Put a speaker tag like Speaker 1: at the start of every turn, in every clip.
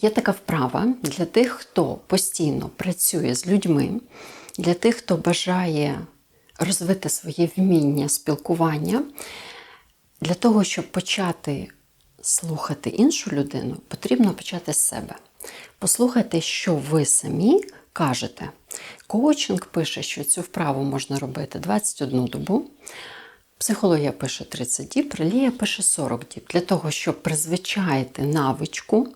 Speaker 1: Є така вправа для тих, хто постійно працює з людьми, для тих, хто бажає розвити своє вміння спілкування. Для того, щоб почати слухати іншу людину, потрібно почати з себе. Послухайте, що ви самі кажете. Коучинг пише, що цю вправу можна робити 21 добу. Психологія пише 30 діб, релігія пише 40 діб. Для того, щоб призвичаїти навичку,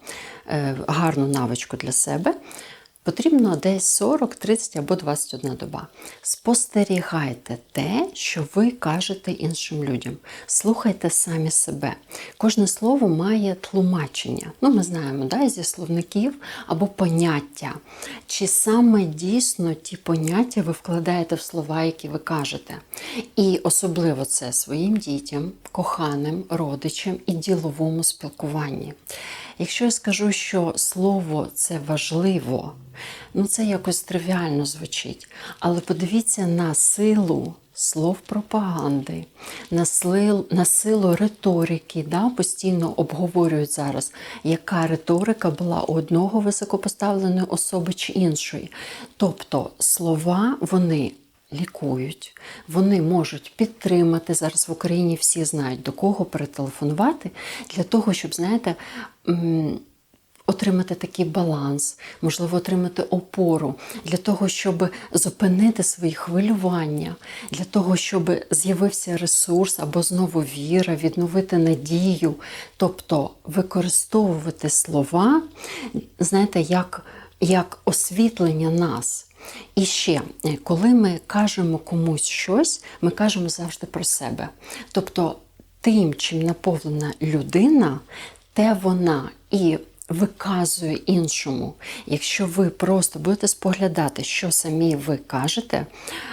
Speaker 1: е, гарну навичку для себе, потрібно десь 40, 30 або 21 доба. Спостерігайте те, що ви кажете іншим людям. Слухайте самі себе. Кожне слово має тлумачення. Ну, ми знаємо, да, зі словників або поняття. Чи саме дійсно ті поняття ви вкладаєте в слова, які ви кажете. І особливо це своїм дітям, коханим, родичам і діловому спілкуванні. Якщо я скажу, що слово це важливо, ну це якось тривіально звучить. Але подивіться на силу слов пропаганди, на силу, на силу риторики. Да? Постійно обговорюють зараз, яка риторика була у одного високопоставленої особи чи іншої. Тобто слова вони лікують, вони можуть підтримати. Зараз в Україні всі знають, до кого перетелефонувати, для того, щоб, знаєте, отримати такий баланс, можливо, отримати опору для того, щоб зупинити свої хвилювання, для того, щоб з'явився ресурс або знову віра, відновити надію, тобто використовувати слова, знаєте, як, як освітлення нас. І ще, коли ми кажемо комусь щось, ми кажемо завжди про себе. Тобто, тим, чим наповнена людина, те вона і виказує іншому. Якщо ви просто будете споглядати, що самі ви кажете,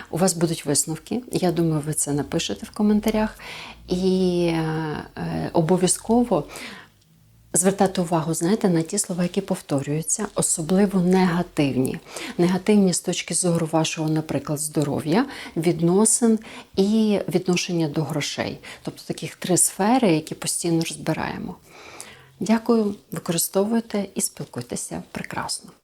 Speaker 1: у вас будуть висновки. Я думаю, ви це напишете в коментарях. І е, обов'язково звертати увагу, знаєте, на ті слова, які повторюються, особливо негативні. Негативні з точки зору вашого, наприклад, здоров'я, відносин і відношення до грошей. Тобто таких три сфери, які постійно розбираємо. Дякую, використовуйте і спілкуйтеся прекрасно.